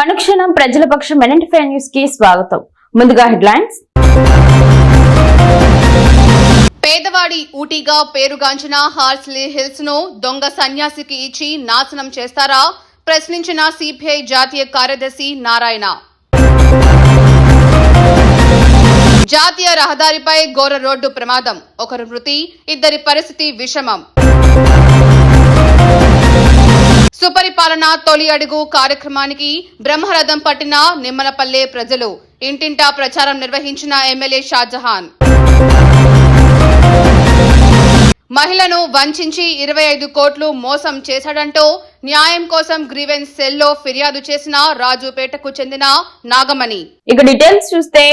అనుక్షణం ప్రజల పక్షం ఎన్ఎంటీ న్యూస్కి స్వాగతం. ముందుగా హెడ్లైన్స్. పేదవాడి ఊటీగా పేరుగాంచిన హార్స్లీ హిల్స్ను దొంగ సన్యాసికి ఇచ్చి నాశనం చేస్తారా? ప్రశ్నించిన సిపిఐ జాతీయ కార్యదర్శి నారాయణ. జాతీయ రహదారిపై ఘోర రోడ్డు ప్రమాదం. ఒకరు మృతి ఇద్దరి పరిస్థితి విషమం. సుపరిపాలన తొలి అడుగు కార్యక్రమానికి బ్రహ్మరథం పట్టిన నిమ్మలపల్లె ప్రజలు ఇంటింటా ప్రచారం నిర్వహించిన ఎమ్మెల్యే షాజహాన్. మహిళను వంచించి ఇరవై ఐదు కోట్లు మోసం చేశాడంటూ న్యాయం కోసం గ్రీవెన్స్ సెల్లో ఫిర్యాదు చేసిన రాజుపేటకు చెందిన నాగమణి. ఇక డీటెయిల్స్ చూస్తే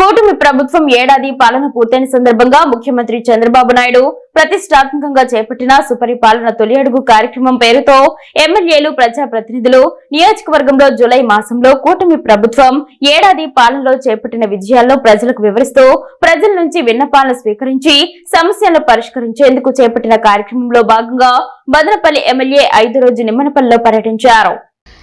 కూటమి ప్రభుత్వం ఏడాది పాలన పూర్తయిన సందర్భంగా ముఖ్యమంత్రి చంద్రబాబు నాయుడు ప్రతిష్టాత్మకంగా చేపట్టిన సుపరిపాలన తొలి అడుగు కార్యక్రమం పేరుతో ఎమ్మెల్యేలు ప్రజాప్రతినిధులు నియోజకవర్గంలో జూలై మాసంలో కూటమి ప్రభుత్వం ఏడాది పాలనలో చేపట్టిన విజయాల్లో ప్రజలకు వివరిస్తూ ప్రజల నుంచి విన్నపాలను స్వీకరించి సమస్యలను పరిష్కరించేందుకు చేపట్టిన కార్యక్రమంలో భాగంగా బదనపల్లి ఎమ్మెల్యే ఐదు రోజు నిమ్మనపల్లిలో పర్యటించారు.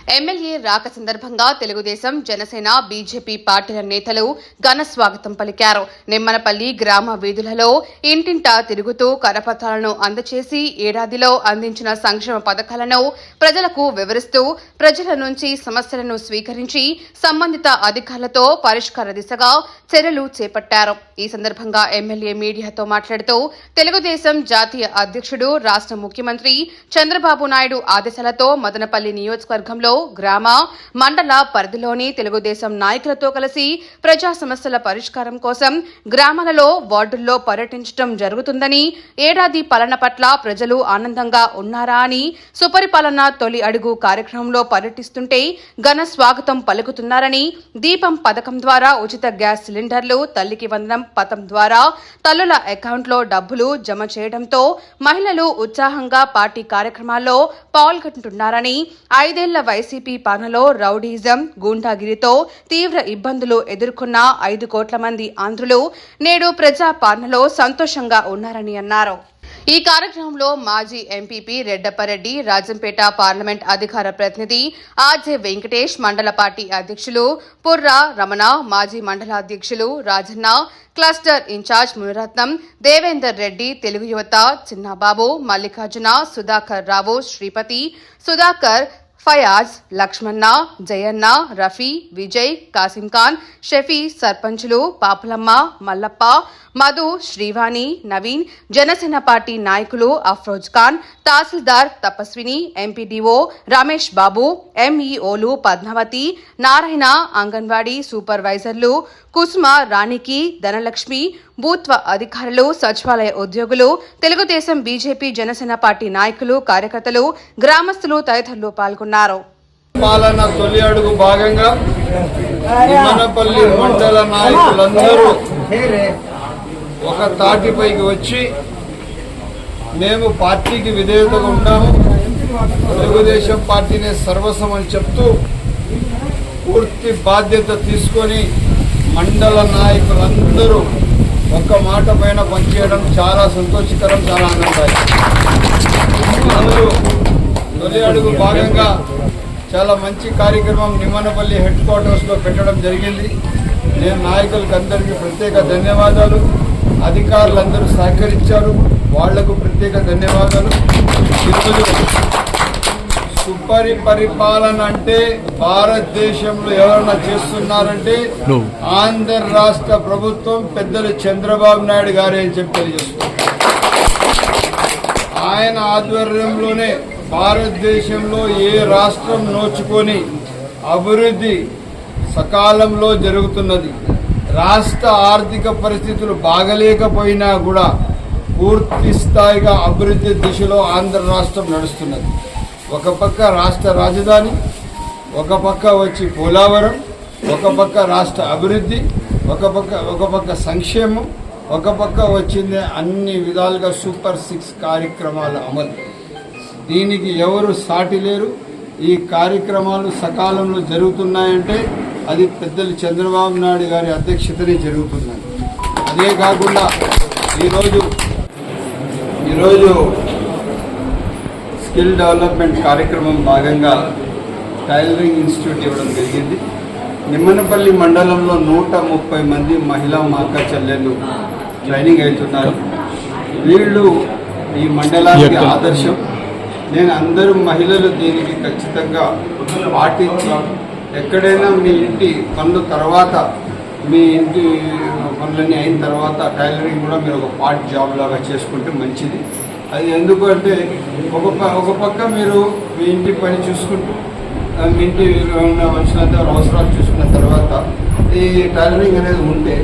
ఎమ్మెల్యే రాక సందర్భంగా తెలుగుదేశం జనసేన బీజేపీ పార్టీల నేతలు ఘన స్వాగతం పలికారు. నిమ్మనపల్లి గ్రామ వీధులలో ఇంటింటా తిరుగుతూ కరపత్రాలను అందచేసి ఏడాదిలో అందించిన సంక్షేమ పథకాలను ప్రజలకు వివరిస్తూ ప్రజల నుంచి సమస్యలను స్వీకరించి సంబంధిత అధికారులతో పరిష్కార దిశగా చర్యలు చేపట్టారు. ఈ సందర్భంగా ఎమ్మెల్యే మీడియాతో మాట్లాడుతూ తెలుగుదేశం జాతీయ అధ్యక్షుడు రాష్ట్ర ముఖ్యమంత్రి చంద్రబాబు నాయుడు ఆదేశాలతో మదనపల్లి నియోజకవర్గంలో గ్రామ మండల పరిధిలోని తెలుగుదేశం నాయకులతో కలిసి ప్రజా సమస్యల పరిష్కారం కోసం గ్రామాలలో వార్డుల్లో పర్యటించడం జరుగుతుందని ఏడాది పాలన పట్ల ప్రజలు ఆనందంగా ఉన్నారా అని సుపరిపాలన తొలి అడుగు కార్యక్రమంలో పర్యటిస్తుంటే ఘన స్వాగతం పలుకుతున్నారని దీపం పథకం ద్వారా ఉచిత గ్యాస్ సిలిండర్లు తల్లికి వందనం పథం ద్వారా తల్లుల అకౌంట్లో డబ్బులు జమ చేయడంతో మహిళలు ఉత్సాహంగా పార్టీ కార్యక్రమాల్లో పాల్గొంటున్నారని ఐదేళ్ళ వయసు వైసీపీ పాలనలో రౌడీజం గూండాగిరితో తీవ్ర ఇబ్బందులు ఎదుర్కొన్న ఐదు కోట్ల మంది ఆంధ్రులు నేడు ప్రజా పాలనలో సంతోషంగా ఉన్నారని అన్నారు. ఈ కార్యక్రమంలో మాజీ ఎంపీపీ రెడ్డప్పరెడ్డి రాజంపేట పార్లమెంట్ అధికార ప్రతినిధి ఆర్జే వెంకటేష్ మండల పార్టీ అధ్యక్షులు పుర్రా రమణ మాజీ మండల అధ్యక్షులు రాజన్న క్లస్టర్ ఇన్ఛార్జ్ మునిరత్నం దేవేందర్ రెడ్డి తెలుగు యువత చిన్నబాబు మల్లికార్జున సుధాకర్ రావు శ్రీపతి సుధాకర్ ఫయాజ్ లక్ష్మణ జయన్న రఫీ విజయ్ కాసింఖాన్ షఫీ సర్పంచ్లు పాపులమ్మ మల్లప్ప మధు శ్రీవాణి నవీన్ జనసేన పార్టీ నాయకులు అఫ్రోజ్ ఖాన్ తహసీల్దార్ తపస్విని ఎంపీడీఓ రమేష్ బాబు ఎంఈఓలు పద్మావతి నారాయణ అంగన్వాడీ సూపర్వైజర్లు కుసుమ రాణికి ధనలక్ష్మి బూత్వ అధికారులు సచివాలయ ఉద్యోగులు తెలుగుదేశం బీజేపీ జనసేన పార్టీ నాయకులు కార్యకర్తలు గ్రామస్తులు తదితరులు పాల్గొన్నారు. పాలన తొలి అడుగు భాగంగా మండల నాయకులందరూ ఒక తాటిపైకి వచ్చి మేము పార్టీకి విధేయతగా ఉంటాము. తెలుగుదేశం పార్టీనే సర్వస్వం అని చెప్తూ పూర్తి బాధ్యత తీసుకొని మండల నాయకులందరూ ఒక్క మాట పైన పనిచేయడం చాలా సంతోషకరం చాలా ఆనందదాయకం. అందరూ తొలి అడుగు భాగంగా చాలా మంచి కార్యక్రమం నిమ్మనపల్లి హెడ్ క్వార్టర్స్లో పెట్టడం జరిగింది. నేను నాయకులకు అందరికీ ప్రత్యేక ధన్యవాదాలు. అధికారులందరూ సహకరించారు. వాళ్ళకు ప్రత్యేక ధన్యవాదాలు. ఈరోజు సుపరి పరిపాలన అంటే భారతదేశంలో ఎవరన్నా చేస్తున్నారంటే ఆంధ్ర రాష్ట్ర ప్రభుత్వం పెద్దలు చంద్రబాబు నాయుడు గారే అని చెప్పి తెలియజేస్తున్నారు. ఆయన ఆధ్వర్యంలోనే భారతదేశంలో ఏ రాష్ట్రం నోచుకొని అభివృద్ధి సకాలంలో జరుగుతున్నది. రాష్ట్ర ఆర్థిక పరిస్థితులు బాగలేకపోయినా కూడా పూర్తి స్థాయిగా అభివృద్ధి దిశలో ఆంధ్ర రాష్ట్రం నడుస్తున్నది. ఒక పక్క రాష్ట్ర రాజధాని ఒక పక్క వచ్చి పోలవరం ఒక పక్క రాష్ట్ర అభివృద్ధి ఒక పక్క ఒక పక్క సంక్షేమం ఒక పక్క వచ్చింది అన్ని విధాలుగా సూపర్ సిక్స్ కార్యక్రమాల అమలు. దీనికి ఎవరు సాటి లేరు? ఈ కార్యక్రమాలు సకాలంలో జరుగుతున్నాయంటే అది పెద్దలు చంద్రబాబు నాయుడు గారి అధ్యక్షతనే జరుగుతున్నాయి అదే కాకుండా ఈరోజు ఈరోజు స్కిల్ డెవలప్మెంట్ కార్యక్రమం భాగంగా టైలరింగ్ ఇన్స్టిట్యూట్ ఇవ్వడం జరిగింది. నిమ్మనపల్లి మండలంలో నూట ముప్పై మంది మహిళా మాక చెల్లెలు ట్రైనింగ్ అవుతున్నారు వీళ్ళు ఈ మండలానికి ఆదర్శం. నేను అందరూ మహిళలు దీనికి ఖచ్చితంగా పాటించి ఎక్కడైనా మీ ఇంటి పనుల తర్వాత మీ ఇంటి పనులన్నీ అయిన తర్వాత టైలరింగ్ కూడా మీరు ఒక పార్ట్ జాబ్ లాగా చేసుకుంటే మంచిది. అది ఎందుకు అంటే ఒక ఒక పక్క మీరు మీ ఇంటి పని చూసుకుంటూ మీ ఇంటిలో ఉన్న మనుషులంతా అవసరాలు చూసుకున్న తర్వాత ఈ టైలరింగ్ అనేది ఉంటే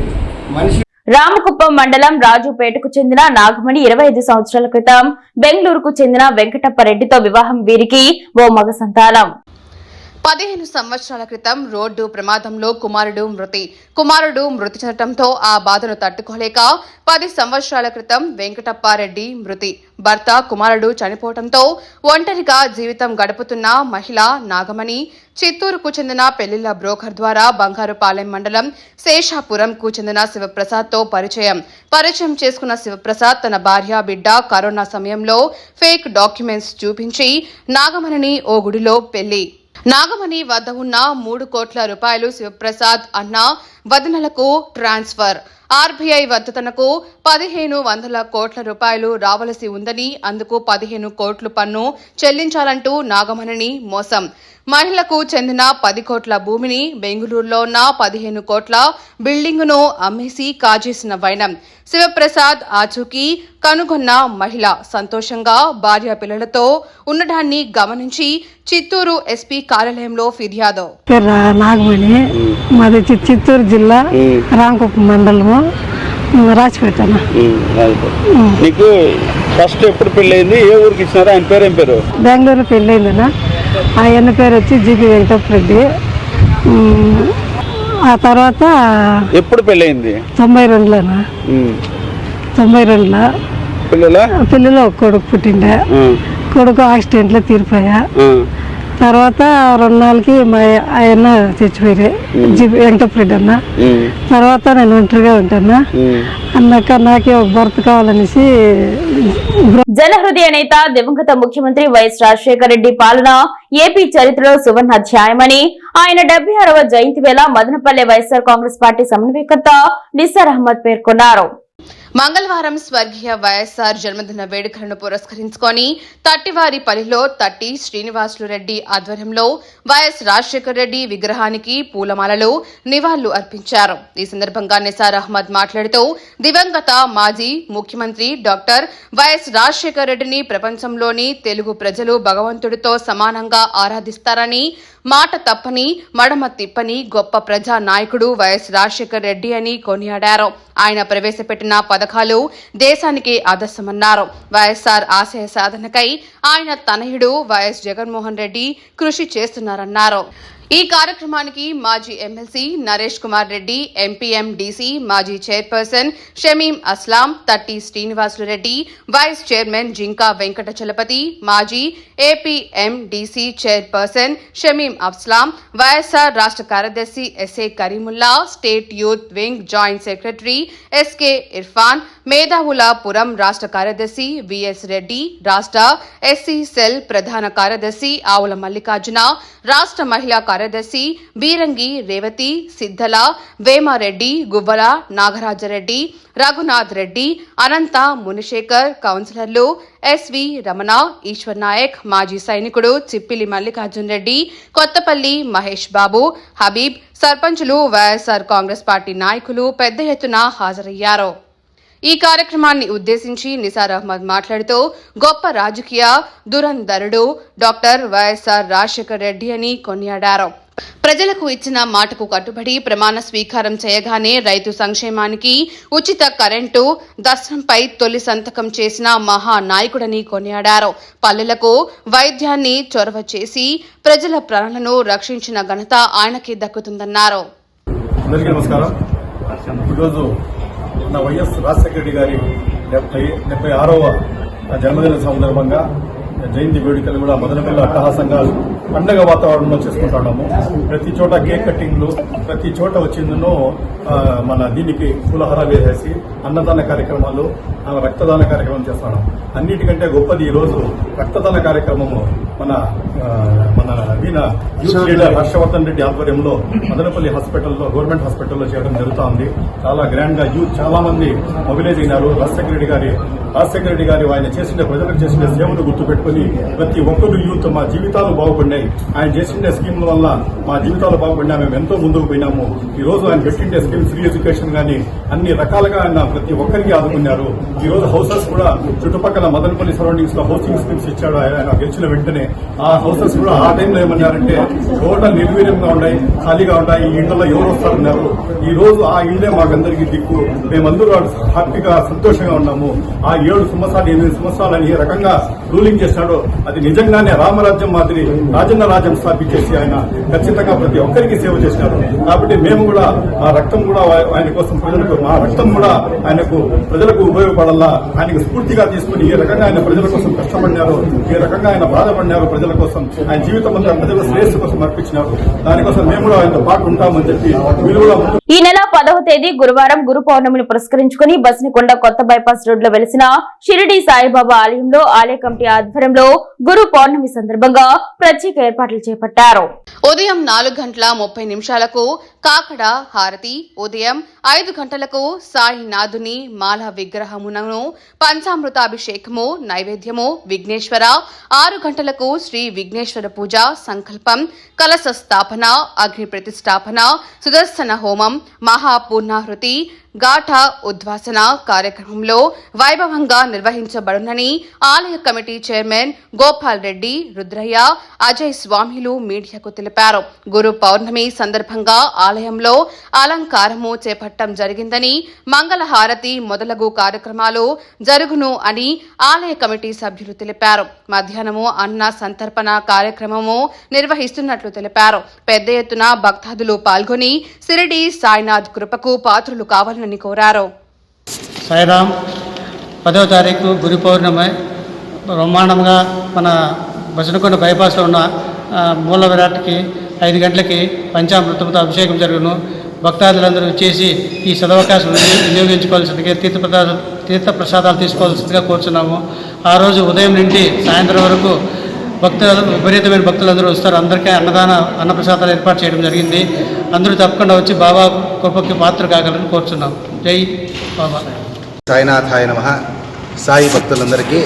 మనిషి రామకుప్పం మండలం రాజుపేటకు చెందిన నాగమణి ఇరవై ఐదు సంవత్సరాల క్రితం బెంగళూరుకు చెందిన వెంకటప్పరెడ్డితో వివాహం వీరికి ఓ మగ సంతానం. పదిహేను సంవత్సరాల క్రితం రోడ్డు ప్రమాదంలో కుమారుడు మృతి. కుమారుడు మృతి చెందటంతో ఆ బాధను తట్టుకోలేక పది సంవత్సరాల క్రితం వెంకటప్పారెడ్డి మృతి. భర్త కుమారుడు చనిపోవడంతో ఒంటరిగా జీవితం గడుపుతున్న మహిళ నాగమణి చిత్తూరుకు చెందిన పెళ్ళిళ్ళ బ్రోకర్ ద్వారా బంగారుపాలెం మండలం శేషాపురంకు చెందిన శివప్రసాద్తో పరిచయం. పరిచయం చేసుకున్న శివప్రసాద్ తన భార్య బిడ్డ కరోనా సమయంలో ఫేక్ డాక్యుమెంట్స్ చూపించి నాగమణిని ఓ గుడిలో పెళ్ళి నాగమణి వద్ద ఉన్న మూడు కోట్ల రూపాయలు శివప్రసాద్ అన్న వదనలకు ట్రాన్స్ఫర్. ఆర్బీఐ వద్ద తనకు పదిహేను వందల కోట్ల రూపాయలు రావలసి ఉందని అందుకు పదిహేను కోట్లు పన్ను చెల్లించాలంటూ నాగమణిని మోసం. మహిళకు చెందిన పది కోట్ల భూమిని బెంగళూరులో ఉన్న పదిహేను కోట్ల బిల్డింగును అమ్మేసి కాజేసిన వైనం. శివప్రసాద్ ఆచూకీ కనుగొన్న మహిళ సంతోషంగా భార్య పిల్లలతో ఉండడాన్ని గమనించి చిత్తూరు ఎస్పీ కార్యాలయంలో ఫిర్యాదు. నాగమణి. మాది చి- చిత్తూరు జిల్లా రామకుప్పం మండలము. నీకు ఫస్ట్ ఎప్పుడు పెళ్ళయింది? ఏ ఊరికి ఇచ్చినారు? ఆయన పేరు ఏం పేరు? బెంగళూరు పెళ్ళయిందన్న ఆయన పేరు వచ్చి జీపీ వెంకటరెడ్డి ఉమ్, ఆ తర్వాత ఎప్పుడు పెళ్ళయింది? తొంభై రెండులోనా? తొంభై రెండులో. పిల్లల? పిల్లలు ఒక కొడుకు పుట్టిండే. కొడుకు యాక్సిడెంట్లో తీరిపోయా. తర్వాత రెండు నెలలకి మా ఆయన చచ్చిపోయారు. జీపీ వెంకటరెడ్డి అన్న. తర్వాత నేను ఒంటరిగా ఉంటాను. అన్నాక నాకే ఒక భర్త కావాలనేసి జనహృదయ నేత దివంగత ముఖ్యమంత్రి వైఎస్ రాజశేఖర రెడ్డి పాలన ఏపీ చరిత్రలో సువర్ణ అధ్యాయమని ఆయన డెబ్బై ఆరవ జయంతి వేళ మదనపల్లె వైఎస్ఆర్ కాంగ్రెస్ పార్టీ సమన్వయకర్త నిస్సార్ అహ్మద్ పేర్కొన్నారు. మంగళవారం స్వర్గీయ వైఎస్ఆర్ జన్మదిన వేడుకలను పురస్కరించుకొని తట్టివారిపల్లిలో తట్టి శ్రీనివాసులు రెడ్డి ఆధ్వర్యంలో వైఎస్ రాజశేఖర రెడ్డి విగ్రహానికి పూలమాలలు నివాళులు అర్పించారు. ఈ సందర్భంగా నిసార్ అహ్మద్ మాట్లాడుతూ దివంగత మాజీ ముఖ్యమంత్రి డాక్టర్ వైఎస్ రాజశేఖర రెడ్డిని ప్రపంచంలోని తెలుగు ప్రజలు భగవంతుడితో సమానంగా ఆరాధిస్తారని మాట తప్పని మడమ తిప్పని గొప్ప ప్రజా నాయకుడు వైఎస్ రాజశేఖర రెడ్డి అని కొనియాడారు. ఆయన ప్రవేశపెట్టిన పద పథకాలు దేశానికి ఆదర్శమన్నారు. వైఎస్ఆర్ ఆశయ సాధనకై ఆయన తనయుడు వైఎస్ జగన్మోహన్ రెడ్డి కృషి చేస్తున్నారన్నారు. ఈ కార్యక్రమానికి మాజీ ఎమ్మెల్సీ నరేష్ కుమార్ రెడ్డి ఎంపీఎండీసీ మాజీ chairperson Shamim Aslam Thatti Srinivasulu Reddy vice chairman Jinka Venkata Chalapathi మాజీ ఏపీఎండీసీ చైర్పర్సన్ షమీం అస్లాం వైఎస్ఆర్ రాష్ట్ర కార్యదర్శి SA Karimulla state youth wing joint secretary SK Irfan Medhavulapuram రాష్ట్ర కార్యదర్శి విఎస్ రెడ్డి రాష్ట్ర ఎస్సీ సెల్ ప్రధాన కార్యదర్శి ఆవుల మల్లికార్జున రాష్ట్ర మహిళా కార్యదర్శి బీరంగి రేవతి సిద్ధల వేమారెడ్డి గువ్వల నాగరాజరెడ్డి రఘునాథ్ రెడ్డి అనంత మునిశేఖర్ కౌన్సిలర్లు ఎస్వి రమణ ఈశ్వర్ నాయక్ మాజీ సైనికుడు చిప్పిలి మల్లికార్జున్ రెడ్డి కొత్తపల్లి మహేష్ బాబు హబీబ్ సర్పంచులు వైఎస్ఆర్ కాంగ్రెస్ పార్టీ నాయకులు పెద్ద ఎత్తున హాజరయ్యారు. ఈ కార్యక్రమాన్ని ఉద్దేశించి నిసార్ అహ్మద్ మాట్లాడుతూ గొప్ప రాజకీయ దురంధరుడు డాక్టర్ వైఎస్ఆర్ రాజశేఖర్ రెడ్డి అని కొనియాడారు. ప్రజలకు ఇచ్చిన మాటకు కట్టుబడి ప్రమాణ స్వీకారం చేయగానే రైతు సంక్షేమానికి ఉచిత కరెంటు దర్శనంపై తొలి సంతకం చేసిన మహా నాయకుడని కొనియాడారు. పల్లెలకు వైద్యాన్ని చొరవ చేసి ప్రజల ప్రాణాలను రక్షించిన ఘనత ఆయనకి దక్కుతుందన్నారు. నిన్న నా వైఎస్ రాజశేఖర రెడ్డి గారి డెబ్బై డెబ్బై ఆరవ జన్మదిన సందర్భంగా జయంతి వేడుకలు కూడా మదనపల్లి అట్టహాసంగా పండగ వాతావరణంలో చేసుకుంటున్నాము. ప్రతి చోట కేక్ కటింగ్లు ప్రతి చోట వచ్చిందను మన దీనికి పులహర వేసేసి అన్నదాన కార్యక్రమాలు రక్తదాన కార్యక్రమం చేస్తున్నాం. అన్నిటికంటే గొప్పది ఈ రోజు రక్తదాన కార్యక్రమము మన మన నవీన యూత్ లీడర్ హర్షవర్ధన్ రెడ్డి ఆధ్వర్యంలో మదనపల్లి హాస్పిటల్లో గవర్నమెంట్ హాస్పిటల్లో చేయడం జరుగుతా ఉంది చాలా గ్రాండ్గా యూత్ చాలా మంది మొబిలైజ్ అయినారు. రాజశేఖర రెడ్డి గారి రాజశేఖర రెడ్డి గారు ఆయన చేసిన ప్రజలకు చేసిన సేవలు గుర్తుపెట్టుకుని ప్రతి ఒక్కరు యూత్ మా జీవితాలు బాగుపడినాయి. ఆయన చేసిన స్కీమ్ల వల్ల మా జీవితాలు బాగుపడినా మేము ఎంతో ముందుకు పోయినాము. ఈ రోజు ఆయన పెట్టిన స్కీమ్ ఫ్రీ ఎడ్యుకేషన్ కానీ అన్ని రకాలుగా ఆయన ప్రతి ఒక్కరికి ఆదుకున్నారు. ఈ రోజు హౌసెస్ కూడా చుట్టుపక్కల మదనపల్లి సరౌండింగ్స్లో హౌసింగ్ స్కీమ్స్ ఇచ్చాడు ఆయన. గెలిచిన వెంటనే ఆ హౌసెస్ కూడా ఆ టైంలో ఏమన్నారంటే టోటల్ నిర్వీర్యంగా ఉన్నాయి ఖాళీగా ఉన్నాయి. ఈ ఇళ్ళలో ఎవరు వస్తారన్నారు. ఈ రోజు ఆ ఇళ్ళే మాకందరికీ దిక్కు. మేమందరూ హ్యాపీగా సంతోషంగా ఉన్నాము. ఆ ఏడు సంవత్సరాలు ఎనిమిది సంవత్సరాలు అని ఏ రకంగా రూలింగ్ చేశాడో అది నిజంగానే రామరాజ్యం మాదిరి రాజన్న రాజ్యం స్థాపించేసి ఆయన ఖచ్చితంగా ప్రతి ఒక్కరికి సేవ చేసినారు కాబట్టి మేము కూడా ఆ రక్తం కూడా ఆయన కోసం ప్రజలకు మా రక్తం కూడా ఆయనకు ప్రజలకు ఉపయోగపడాలా? ఆయనకు స్ఫూర్తిగా తీసుకుని ఏ రకంగా ఆయన ప్రజల కోసం కష్టపడినారు ఏ రకంగా ఆయన బాధపడినారు ప్రజల కోసం ఆయన జీవితం అంతా ప్రజల శ్రేయస్సు కోసం అర్పించినారు దానికోసం మేము కూడా ఆయనతో పాటు ఉంటామని చెప్పి మీరు కూడా ఈ నెల పదవ తేదీ గురువారం గురు పౌర్ణమిని పురస్కరించుకుని బసినకొండ కొత్త బైపాస్ రోడ్లో వెలిసిన షిరిడి సాయిబాబా ఆలయంలో ఆలయ కమిటీ ఆధ్వర్యంలో గురు పౌర్ణమి సందర్భంగా ప్రత్యేక ఏర్పాట్లు చేపట్టారు. ఉదయం నాలుగు గంటల ముప్పై నిమిషాలకు కాకడ హారతి ఉదయం ఐదు గంటలకు సాయినాథుని మాల విగ్రహమునను పంచామృతాభిషేకము నైవేద్యము విఘ్నేశ్వర ఆరు గంటలకు శ్రీ విఘ్నేశ్వర పూజ సంకల్పం కలశ స్థాపన అగ్ని ప్రతిష్టాపన సుదర్శన హోమం మహాపూర్ణాహృతి ఘాట ఉద్వాసన కార్యక్రమంలో వైభవంగా నిర్వహించబడునని ఆలయ కమిటీ చైర్మన్ గోపాల్ రెడ్డి రుద్రయ్య అజయ్ స్వామిలు మీడియాకు తెలిపారు. గురు పౌర్ణమి సందర్భంగా ఆలయంలో అలంకారము చేపట్టం జరిగిందని మంగళహారతి మొదలగు కార్యక్రమాలు జరుగును అని ఆలయ కమిటీ సభ్యులు తెలిపారు. మధ్యాహ్నము అన్న సంతర్పణ కార్యక్రమము నిర్వహిస్తున్నట్లు తెలిపారు. పెద్ద ఎత్తున భక్తాదులు పాల్గొని సిరిడి సాయినాథ్ కృపకు పాత్రులు కావాలని కోరారు. సాయిరామ్ పదవ తారీఖు గురు పౌర్ణమి బ్రహ్మాండంగా మన బసనకొండ బైపాస్లో ఉన్న మూల విరాట్కి ఐదు గంటలకి పంచామృతంతో అభిషేకం జరుగును. భక్తాదులందరూ చేసి ఈ సదవకాశం వినియోగించుకోవాల్సిందిగా తీర్థ ప్రసాద తీర్థ ప్రసాదాలు తీసుకోవాల్సిందిగా కోరుచున్నాము. ఆ రోజు ఉదయం నుండి సాయంత్రం వరకు భక్తులు విపరీతమైన భక్తులందరూ వస్తారు. అందరికీ అన్నదాన అన్నప్రసాదాలు ఏర్పాటు చేయడం జరిగింది. అందరూ తప్పకుండా వచ్చి బాబా కృపకి పాత్ర కాగలని కోరుచున్నాం. జై బాబా. సాయినాథాయ నమ. సాయి భక్తులందరికీ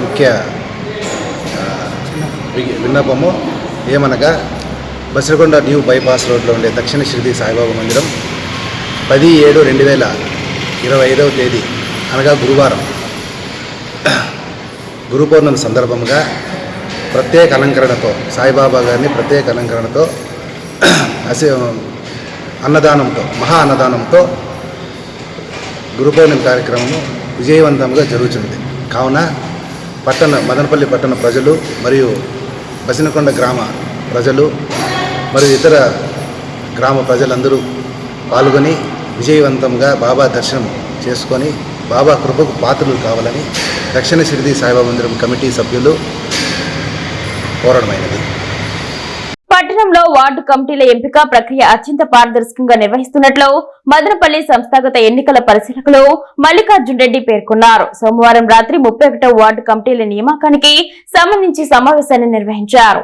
ముఖ్య వి- విన్నపము ఏమనగా బసిరకొండ న్యూ బైపాస్ రోడ్లో ఉండే దక్షిణ షిరిడి సాయిబాబా మందిరం పది ఏడు రెండు వేల ఇరవై ఐదవ తేదీ అనగా గురువారం. గురు పౌర్ణమి సందర్భంగా ప్రత్యేక అలంకరణతో సాయిబాబా గారిని ప్రత్యేక అలంకరణతో అసే అన్నదానంతో మహా అన్నదానంతో గురుపౌర్ణమి కార్యక్రమం కార్యక్రమము విజయవంతంగా జరుగుతుంది కావున పట్టణ మదనపల్లి పట్టణ ప్రజలు మరియు బసినకొండ గ్రామ ప్రజలు మరియు ఇతర గ్రామ ప్రజలందరూ పాల్గొని విజయవంతంగా బాబా దర్శనం చేసుకొని బాబా కృపకు పాత్రలు కావాలని దక్షిణ షిరిడి సాయిబాబా మందిరం కమిటీ సభ్యులు కోరడమైనది పట్టణంలో వార్డు కమిటీల ఎంపిక ప్రక్రియ అత్యంత పారదర్శకంగా నిర్వహిస్తున్నట్లు మదనపల్లి సంస్థాగత ఎన్నికల పరిశీలకులు మల్లికార్జున్ రెడ్డి పేర్కొన్నారు. సోమవారం రాత్రి ముప్పై ఒకటో వార్డు కమిటీల నియామకానికి సంబంధించి సమావేశాన్ని నిర్వహించారు.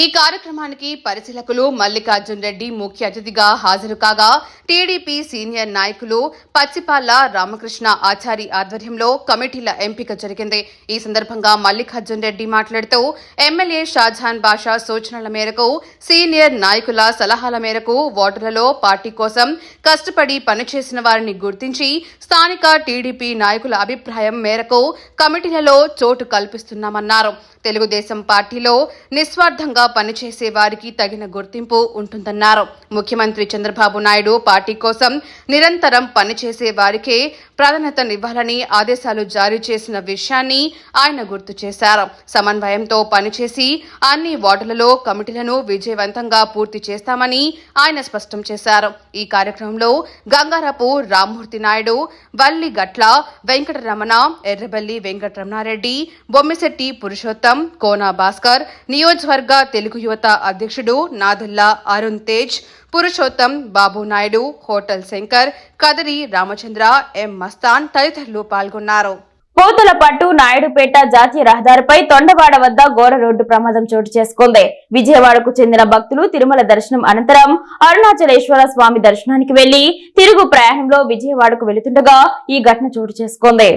ఈ కార్యక్రమానికి పరిశీలకులు మల్లికార్జున్ రెడ్డి ముఖ్య అతిథిగా హాజరు కాగా టీడీపీ సీనియర్ నాయకులు పచ్చిపాల్ల రామకృష్ణ ఆచారి ఆధ్వర్యంలో కమిటీల ఎంపిక జరిగింది. ఈ సందర్భంగా మల్లికార్జున్ రెడ్డి మాట్లాడుతూ ఎమ్మెల్యే షాజహాన్ బాషా సూచనల మేరకు సీనియర్ నాయకుల సలహాల మేరకు ఓటర్లలో పార్టీ కోసం కష్టపడి పనిచేసిన వారిని గుర్తించి స్థానిక టీడీపీ నాయకుల అభిప్రాయం మేరకు కమిటీలలో చోటు కల్పిస్తున్నామన్నారు. తెలుగుదేశం పార్టీలో నిస్వార్థంగా పనిచేసే వారికి తగిన గుర్తింపు ఉంటుందన్నారు. ముఖ్యమంత్రి చంద్రబాబు నాయుడు పార్టీ కోసం నిరంతరం పనిచేసే వారికే ప్రాధాన్యతనివ్వాలని ఆదేశాలు జారీ చేసిన విషయాన్ని ఆయన గుర్తు చేశారు. సమన్వయంతో పనిచేసి అన్ని వార్డులలో కమిటీలను విజయవంతంగా పూర్తి చేస్తామని ఆయన స్పష్టం చేశారు. ఈ కార్యక్రమంలో గంగారపు రామ్మూర్తి నాయుడు వల్లి గట్ల వెంకటరమణ ఎర్రబల్లి వెంకటరమణారెడ్డి బొమ్మిశెట్టి పురుషోత్తం కోనా భాస్కర్ నియోజకవర్గ తెలుగు యువత అధ్యక్షుడు నాదల్లా అరుణ్ తేజ్ పురుషోత్తం బాబు నాయుడు హోటల్ శంకర్ కదరి రామచంద్ర ఎం మస్తాన్ తదితరులు పాల్గొన్నారు. పోతలపట్టు నాయుడుపేట జాతీయ రహదారిపై తొండవాడ వద్ద ఘోర రోడ్డు ప్రమాదం చోటు చేసుకుంది. విజయవాడకు చెందిన భక్తులు తిరుమల దర్శనం అనంతరం అరుణాచలేశ్వర స్వామి దర్శనానికి వెళ్ళి తిరుగు ప్రయాణంలో విజయవాడకు వెళుతుండగా ఈ ఘటన చోటు చేసుకుంది.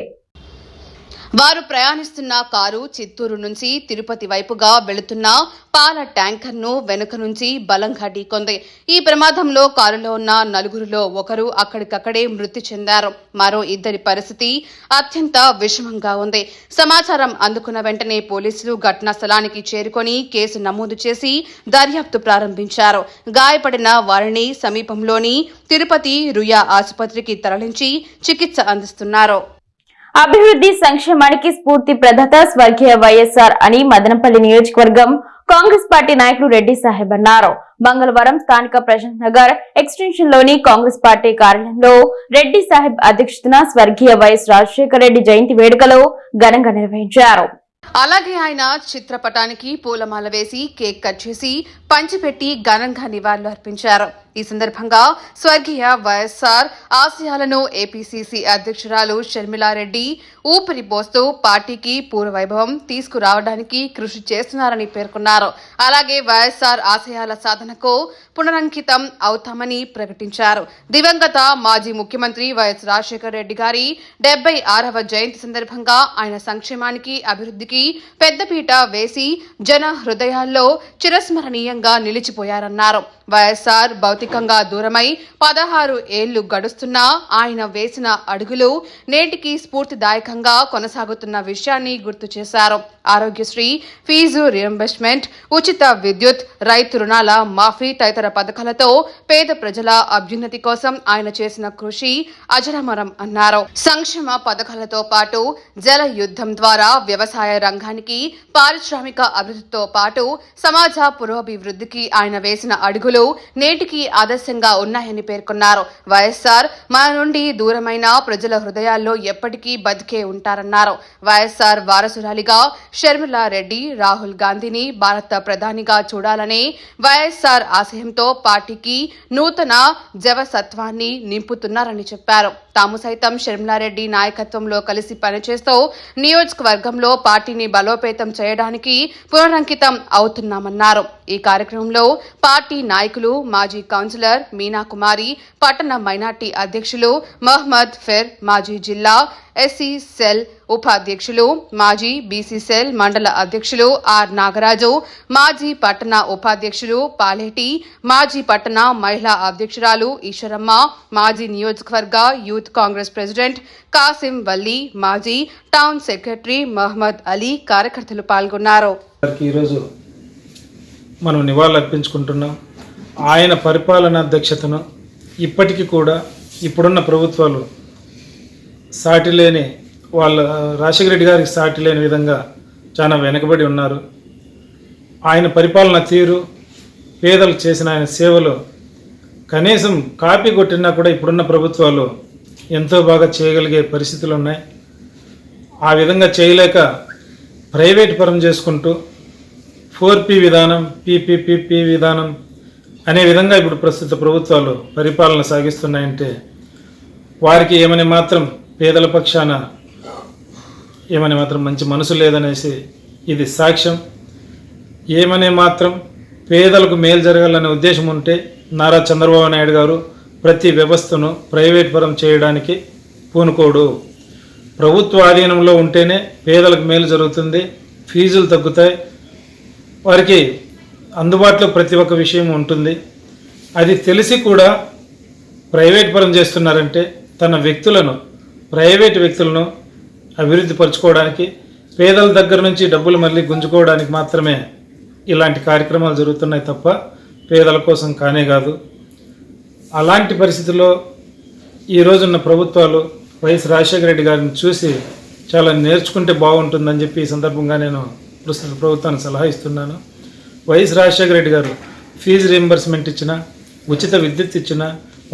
వారు ప్రయాణిస్తున్న కారు చిత్తూరు నుంచి తిరుపతి వైపుగా వెళుతున్న పాల ట్యాంకర్ను వెనుక నుంచి బలంగా ఢీకొంది ఈ ప్రమాదంలో కారులో ఉన్న నలుగురిలో ఒకరు అక్కడికక్కడే మృతి చెందారు. మరో ఇద్దరి పరిస్థితి అత్యంత విషమంగా ఉంది. సమాచారం అందుకున్న వెంటనే పోలీసులు ఘటనా స్థలానికి చేరుకొని కేసు నమోదు చేసి దర్యాప్తు ప్రారంభించారు. గాయపడిన వారిని సమీపంలోని తిరుపతి రుయా ఆసుపత్రికి తరలించి చికిత్స అందిస్తున్నారు. అభివృద్ధి సంక్షేమానికి స్ఫూర్తి ప్రదాత స్వర్గీయ వైఎస్ఆర్ అని మదనపల్లి నియోజకవర్గం కాంగ్రెస్ పార్టీ నాయకులు రెడ్డి సాహెబ్ అన్నారు. మంగళవారం స్థానిక ప్రశాంత్ నగర్ ఎక్స్టెన్షన్లోని కాంగ్రెస్ పార్టీ కార్యాలయంలో రెడ్డి సాహెబ్ అధ్యక్షతన స్వర్గీయ వైఎస్ రాజశేఖర రెడ్డి జయంతి వేడుకలో ఘనంగా నిర్వహించారు. అలాగే ఆయన చిత్రపటానికి పూలమాల వేసి కేక్ కట్ చేసి పంచిపెట్టి ఘనంగా నివాళులు అర్పించారు ఈ సందర్భంగా స్వర్గీయ వైఎస్ఆర్ ఆశయాలను ఏపీసీసీ అధ్యక్షురాలు షర్మిలారెడ్డి ఊపిరి పోస్తూ పార్టీకి పూర్వవైభవం తీసుకురావడానికి కృషి చేస్తున్నారని పేర్కొన్నారు. అలాగే వైఎస్ఆర్ ఆశయాల సాధనకు పునరంకితం అవుతామని ప్రకటించారు. దివంగత మాజీ ముఖ్యమంత్రి వైఎస్ రాజశేఖర రెడ్డి గారి డెబ్బై ఆరవ జయంతి సందర్భంగా ఆయన సంక్షేమానికి అభివృద్ధికి పెద్దపీట వేసి జన హృదయాల్లో చిరస్మరణీయంగా నిలిచిపోయారన్నారు. వైఎస్ఆర్ భౌతికంగా దూరమై పదహారు ఏళ్ళు గడుస్తున్నా ఆయన వేసిన అడుగులు నేటికి స్ఫూర్తిదాయకంగా కొనసాగుతున్న విషయాన్ని గుర్తు చేశారు. ఆరోగ్యశ్రీ ఫీజు రియంబర్స్మెంట్ ఉచిత విద్యుత్ రైతు రుణాల మాఫీ తదితర పథకాలతో పేద ప్రజల అభ్యున్నతి కోసం ఆయన చేసిన కృషి అజరమరం అన్నారు. సంక్షేమ పథకాలతో పాటు జల యుద్ధం ద్వారా వ్యవసాయ రంగానికి పారిశ్రామిక అభివృద్ధితో పాటు సమాజ పురోభివృద్ధికి ఆయన వేసిన అడుగులు నేటికి ఆదర్శంగా ఉన్నాయని పేర్కొన్నారు. వైఎస్ఆర్ మన నుండి దూరమైన ప్రజల హృదయాల్లో ఎప్పటికీ బతికే ఉంటారన్నారు. వైఎస్ఆర్ వారసురాలిగా షర్మిలా రెడ్డి రాహుల్ గాంధీని భారత ప్రధానిగా చూడాలనే వైఎస్ఆర్ ఆశయంతో పార్టీకి నూతన జవసత్వాన్ని నింపుతున్నారని చెప్పారు. తాము సైతం షర్మిలారెడ్డి నాయకత్వంలో కలిసి పనిచేస్తూ నియోజకవర్గంలో పార్టీని బలోపేతం చేయడానికి పునరంకితం అవుతున్నామన్నారు. ఈ కార్యక్రమంలో పార్టీ నాయకులు మాజీ కౌన్సిలర్ మీనా కుమారి పట్టణ మైనార్టీ అధ్యక్షులు మహ్మద్ ఫెర్ మాజీ జిల్లా ఎస్సీ సెల్ ఉపాధ్యక్షులు మాజీ బీసీ సెల్ మండల అధ్యక్షులు ఆర్ నాగరాజు మాజీ పట్టణ ఉపాధ్యక్షులు పాలేటి మాజీ పట్టణ మహిళా అధ్యక్షురాలు ఈశ్వరమ్మ మాజీ నియోజకవర్గ youth Congress president Kasim Valli మాజీ టౌన్ సెక్రటరీ మహమ్మద్ అలీ కార్యకర్తలు పాల్గొన్నారు. ఈరోజు మనం నివాళులర్పించుకుంటున్నాం. ఆయన పరిపాలనా దక్షతను ఇప్పటికీ కూడా ఇప్పుడున్న ప్రభుత్వాలు సాటి లేని వాళ్ళ రాజశేఖర రెడ్డి గారికి సాటి లేని విధంగా చాలా వెనుకబడి ఉన్నారు. ఆయన పరిపాలన తీరు పేదలు చేసిన ఆయన సేవలు కనీసం కాపీ కొట్టినా కూడా ఇప్పుడున్న ప్రభుత్వాలు ఎంతో బాగా చేయగలిగే పరిస్థితులు ఉన్నాయి. ఆ విధంగా చేయలేక ప్రైవేట్ పరం చేసుకుంటూ ఫోర్ పి విధానం పీపీపీపీ విధానం అనే విధంగా ఇప్పుడు ప్రస్తుత ప్రభుత్వాలు పరిపాలన సాగిస్తున్నాయంటే వారికి ఏమని మాత్రం పేదల పక్షాన ఏమని మాత్రం మంచి మనసు లేదనేసి ఇది సాక్ష్యం. ఏమనే మాత్రం పేదలకు మేలు జరగాలనే ఉద్దేశం ఉంటే నారా చంద్రబాబు నాయుడు గారు ప్రతి వ్యవస్థను ప్రైవేట్ పరం చేయడానికి పూనుకోడు. ప్రభుత్వ ఆధీనంలో ఉంటేనే పేదలకు మేలు జరుగుతుంది ఫీజులు తగ్గుతాయి వారికి అందుబాటులో ప్రతి ఒక్క విషయం ఉంటుంది. అది తెలిసి కూడా ప్రైవేట్ పరం చేస్తున్నారంటే తన వ్యక్తులను ప్రైవేట్ వ్యక్తులను అభివృద్ధి పరచుకోవడానికి పేదల దగ్గర నుంచి డబ్బులు మళ్ళీ గుంజుకోవడానికి మాత్రమే ఇలాంటి కార్యక్రమాలు జరుగుతున్నాయి తప్ప పేదల కోసం కానే కాదు. అలాంటి పరిస్థితుల్లో ఈ రోజున్న ప్రభుత్వాలు వైఎస్ రాజశేఖర రెడ్డి గారిని చూసి చాలా నేర్చుకుంటే బాగుంటుందని చెప్పి ఈ సందర్భంగా నేను ప్రస్తుత ప్రభుత్వానికి సలహా ఇస్తున్నాను. వైఎస్ రాజశేఖర రెడ్డి గారు ఫీజు రీంబర్స్మెంట్ ఇచ్చిన ఉచిత విద్యుత్ ఇచ్చిన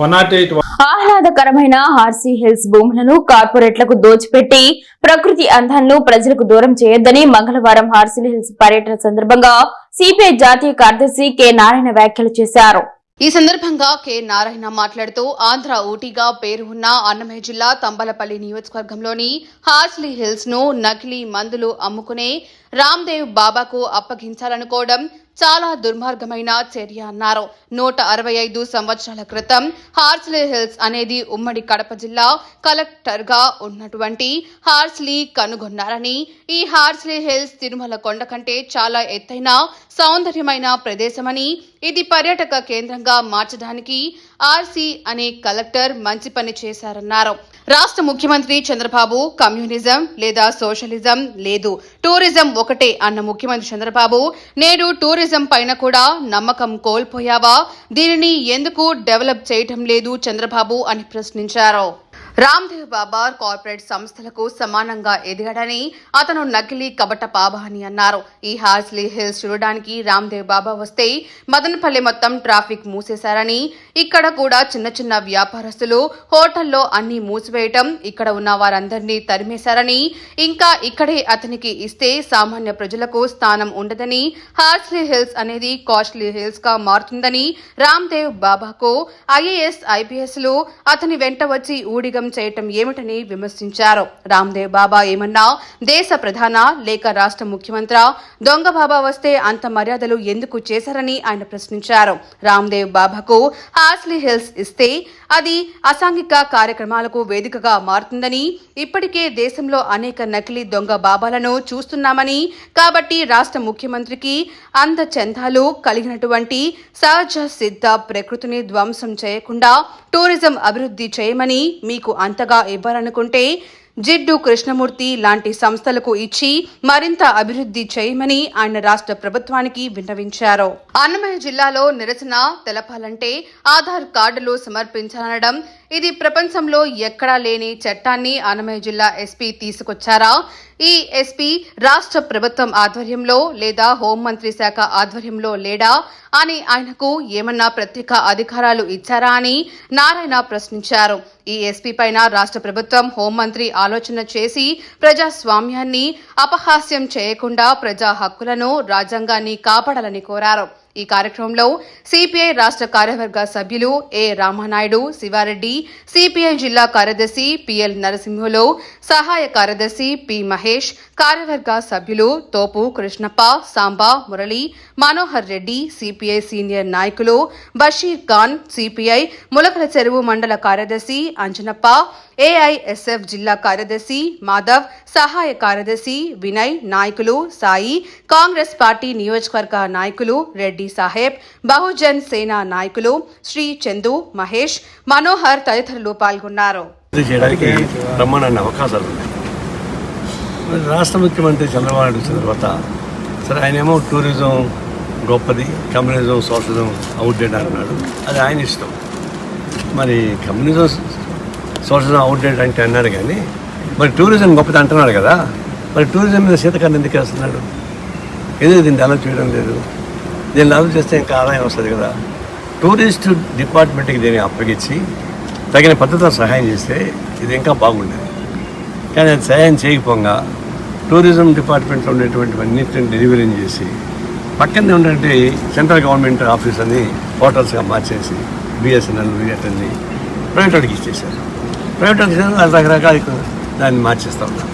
వన్ నాట్ ఎయిట్ ఆహ్లాదకరమైన హార్సీ హిల్స్ భూములను కార్పొరేట్లకు దోచిపెట్టి ప్రకృతి అందాలను ప్రజలకు దూరం చేయొద్దని మంగళవారం హార్సీ హిల్స్ పర్యటన సందర్భంగా సిపిఐ జాతీయ కార్యదర్శి కె నారాయణ వ్యాఖ్యలు చేశారు. ఈ సందర్భంగా కె నారాయణ మాట్లాడుతూ ఆంధ్ర ఊటీగా పేరు ఉన్న అన్నమయ్య జిల్లా తంబలపల్లి నియోజకవర్గంలోని హార్స్లీ హిల్స్ను నకిలీ మందులు అమ్ముకునే రామ్దేవ్ బాబాకు అప్పగించాలనుకోవడం చాలా దుర్మార్గమైన చర్య అన్నారు. నూట అరవై ఐదు సంవత్సరాల క్రితం హార్స్లీ హిల్స్ అనేది ఉమ్మడి కడప జిల్లా కలెక్టర్గా ఉన్నటువంటి హార్స్లీ కనుగొన్నారని ఈ హార్స్లీ హిల్స్ తిరుమల కొండ కంటే చాలా ఎత్తైన సౌందర్యమైన ప్రదేశమని ఇది పర్యాటక కేంద్రంగా మార్చడానికి ఆర్సీ అనే కలెక్టర్ మంచి పని చేశారన్నారు. రాష్ట్ర ముఖ్యమంత్రి చంద్రబాబు కమ్యూనిజం లేదా సోషలిజం లేదు. టూరిజం ఒకటే అన్న ముఖ్యమంత్రి చంద్రబాబు నేడు టూరిజం పైన కూడా నమ్మకం కోల్పోయావా? దీనిని ఎందుకు డెవలప్ చేయటం లేదు చంద్రబాబు అని ప్రశ్నించారు. రామ్దేవ్ బాబా కార్పొరేట్ సంస్థలకు సమానంగా ఎదిగాడని అతను నకిలీ కబట బాబా అని అన్నారు. ఈ హార్స్లీ హిల్స్ చూడడానికి రామ్దేవ్ బాబా వస్తే మదనపల్లి మొత్తం ట్రాఫిక్ మూసేశారని ఇక్కడ కూడా చిన్న చిన్న వ్యాపారస్తులు హోటల్లో అన్ని మూసివేయటం ఇక్కడ ఉన్న వారందరినీ తరిమేశారని ఇంకా ఇక్కడే అతనికి ఇస్తే సామాన్య ప్రజలకు స్థానం ఉండదని హార్స్లీ హిల్స్ అనేది కాస్ట్లీ హిల్స్గా మారుతుందని రామ్దేవ్ బాబాకు ఐఏఎస్ ఐపీఎస్లు అతని వెంట వచ్చి ఊడిగం చేయటం ఏమిటని విమర్శించారు. రామ్దేవ్ బాబా ఏమన్నా దేశ ప్రధాన లేక రాష్ట్ర ముఖ్యమంత్రి? దొంగ బాబా వస్తే అంత మర్యాదలు ఎందుకు చేశారని ఆయన ప్రశ్నించారు. రామ్దేవ్ బాబాకు హార్స్లీ హిల్స్ ఇస్తే అది అసాంఘిక కార్యక్రమాలకు వేదికగా మారుతుందని ఇప్పటికే దేశంలో అనేక నకిలీ దొంగ బాబాలను చూస్తున్నామని కాబట్టి రాష్ట్ర ముఖ్యమంత్రికి అందచందాలు కలిగినటువంటి సహజ సిద్ధ ప్రకృతిని ధ్వంసం చేయకుండా టూరిజం అభివృద్ధి చేయమని మీకు అంతగా ఇవ్వాలనుకుంటే జిడ్డు కృష్ణమూర్తి లాంటి సంస్థలకు ఇచ్చి మరింత అభివృద్ధి చేయమని ఆయన రాష్ట్ర ప్రభుత్వానికి విన్నవించారు. అన్నమయ్య జిల్లాలో నిరసన తెలపాలంటే ఆధార్ కార్డులు సమర్పించాలనడం ఇది ప్రపంచంలో ఎక్కడా లేని చట్టాన్ని అన్నమయ్య జిల్లా ఎస్పీ తీసుకొచ్చారా? ఈ ఎస్పీ రాష్ట్ర ప్రభుత్వం ఆధ్వర్యంలో లేదా హోంమంత్రి శాఖ ఆధ్వర్యంలో లేడా అని ఆయనకు ఏమన్నా ప్రత్యేక అధికారాలు ఇచ్చారా అని నారాయణ ప్రశ్నించారు. ఈ ఎస్పీ పైన రాష్ట్ర ప్రభుత్వం హోంమంత్రి ఆలోచన చేసి ప్రజాస్వామ్యాన్ని అపహాస్యం చేయకుండా ప్రజా హక్కులను రాజ్యాంగాన్ని కాపాడాలని కోరారు. ఈ కార్యక్రమంలో సిపిఐ రాష్ట్ర కార్యవర్గ సభ్యులు ఏ రామానాయుడు శివారెడ్డి సిపిఐ జిల్లా కార్యదర్శి పిఎల్ నరసింహులు సహాయ కార్యదర్శి పి మహేష్ కార్యవర్గ సభ్యులు తోపు కృష్ణప్ప సాంబా మురళి మనోహర్ రెడ్డి సిపిఐ సీనియర్ నాయకులు బషీర్ ఖాన్ సిపిఐ ములకల చెరువు మండల కార్యదర్శి అంజనప్ప ఏఐఎస్ఎఫ్ జిల్లా కార్యదర్శి మాధవ్ సహాయ కార్యదర్శి వినయ్ నాయకులు సాయి కాంగ్రెస్ పార్టీ నియోజకవర్గ నాయకులు రెడ్డి సాహెబ్ బహుజన్ సేనా నాయకులు శ్రీ చందు మహేష్ మనోహర్ తదితరులు పాల్గొన్నారు. చేయడానికి బ్రహ్మాండ అవకాశాలు ఉన్నాయి. రాష్ట్ర ముఖ్యమంత్రి చంద్రబాబు నాయుడు వచ్చిన తర్వాత సరే ఆయనేమో టూరిజం గొప్పది కమ్యూనిజం సోషలిజం అవుట్డేట్ అన్నాడు అది ఆయన ఇష్టం. మరి కమ్యూనిజం సోషలిజం అవుట్డేట్ అంటే అన్నాడు కానీ మరి టూరిజం గొప్పది అంటున్నాడు కదా మరి టూరిజం మీద శీతకాన్ని ఎందుకు వేస్తున్నాడు? ఏదో దీన్ని డెవలప్ చేయడం లేదు? దీన్ని డెవలప్ చేస్తే ఇంకా ఆదాయం వస్తుంది కదా. టూరిస్ట్ డిపార్ట్మెంట్కి దీన్ని అప్పగించి తగిన పద్ధతిలో సహాయం చేస్తే ఇది ఇంకా బాగుండేది. కానీ సహాయం చేయకపోగా టూరిజం డిపార్ట్మెంట్లో ఉండేటువంటి అన్నింటిని డెలివరీ చేసి పక్కనే ఉన్నటువంటి సెంట్రల్ గవర్నమెంట్ ఆఫీస్ అని హోటల్స్గా మార్చేసి బిఎస్ఎన్ఎల్ వీటన్ని ప్రైవేట్ వాడికి ఇచ్చేసారు ప్రైవేట్ వాడికి రకరకాల దాన్ని మార్చేస్తూ. ఉన్నారు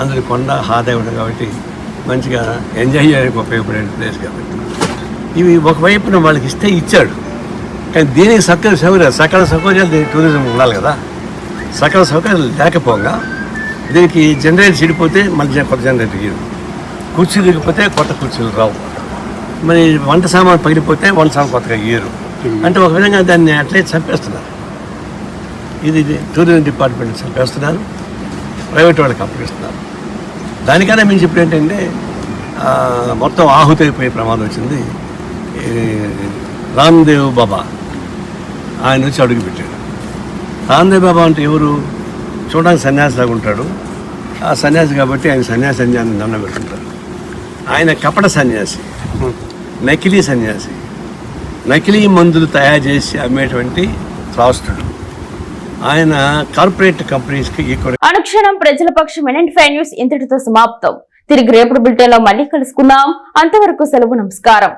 అందులో కొండ ఆదాయం ఉంది కాబట్టి మంచిగా ఎంజాయ్ చేయడానికి ఉపయోగపడే ప్లేస్ కాబట్టి. ఇవి ఒకవైపున వాళ్ళకి ఇస్తే ఇచ్చాడు. కానీ దీనికి సకల సౌకర్యాలు సకల సౌకర్యాలు టూరిజం ఉండాలి కదా. సకల సౌకర్యాలు లేకపోగా దీనికి జనరేటర్ చెడిపోతే మళ్ళీ కొత్త జనరేటర్ గీరు. కుర్చీలు ఇరిగిపోతే కొత్త కుర్చీలు రావు. మరి వంట సామాన్ పగిలిపోతే వంట సామాన్ కొత్తగా గీరు. అంటే ఒక విధంగా దాన్ని అట్లే చంపేస్తున్నారు. ఇది టూరిజం డిపార్ట్మెంట్ చంపేస్తున్నారు. ప్రైవేట్ వాళ్ళకి అప్పగిస్తున్నారు. దానికన్నా మించి ఇప్పుడు ఏంటంటే మొత్తం ఆహుతి అయిపోయే ప్రమాదం వచ్చింది. రామ్దేవ్ బాబా. ఆయన వచ్చి అడుగు పెట్టాడు రామ్దేవ్ బాబా అంటే ఎవరు? చూడడానికి సన్యాసిలాగా ఉంటాడు. ఆ సన్యాసి కాబట్టి ఆయన సన్యాసి అని దండం పెట్టుకుంటారు. ఆయన కపట సన్యాసి నకిలీ సన్యాసి. నకిలీ మందులు తయారు చేసి అమ్మేటువంటి త్రాస్తుడు. ఆయన కార్పొరేట్ కంపెనీస్కి అనుక్షణం ప్రజల పక్షం ఎన్ఎన్ ఫైవ్ న్యూస్ ఇంతటితో సమాప్తం. తిరిగి రేపటి బులెటిన్లో మళ్ళీ కలుసుకుందాం. అంతవరకు సెలవు నమస్కారం.